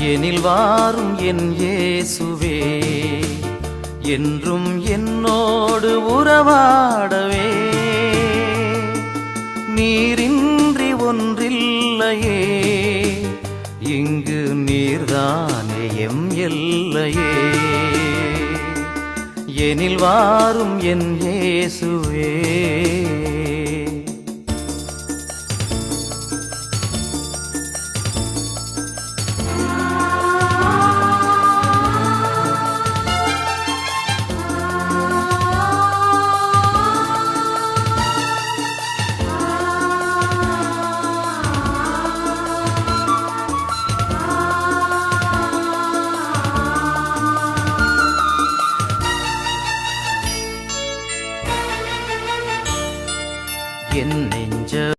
எனில் வாரும் என் இயேசுவே. என்றும் என்னோடு உறவாடவே. நீரின்றி ஒன்றில்லையே. இங்கு நீர்தானே எம் எல்லையே. எனில் வாரும் என் இயேசுவே. kiến nền chơi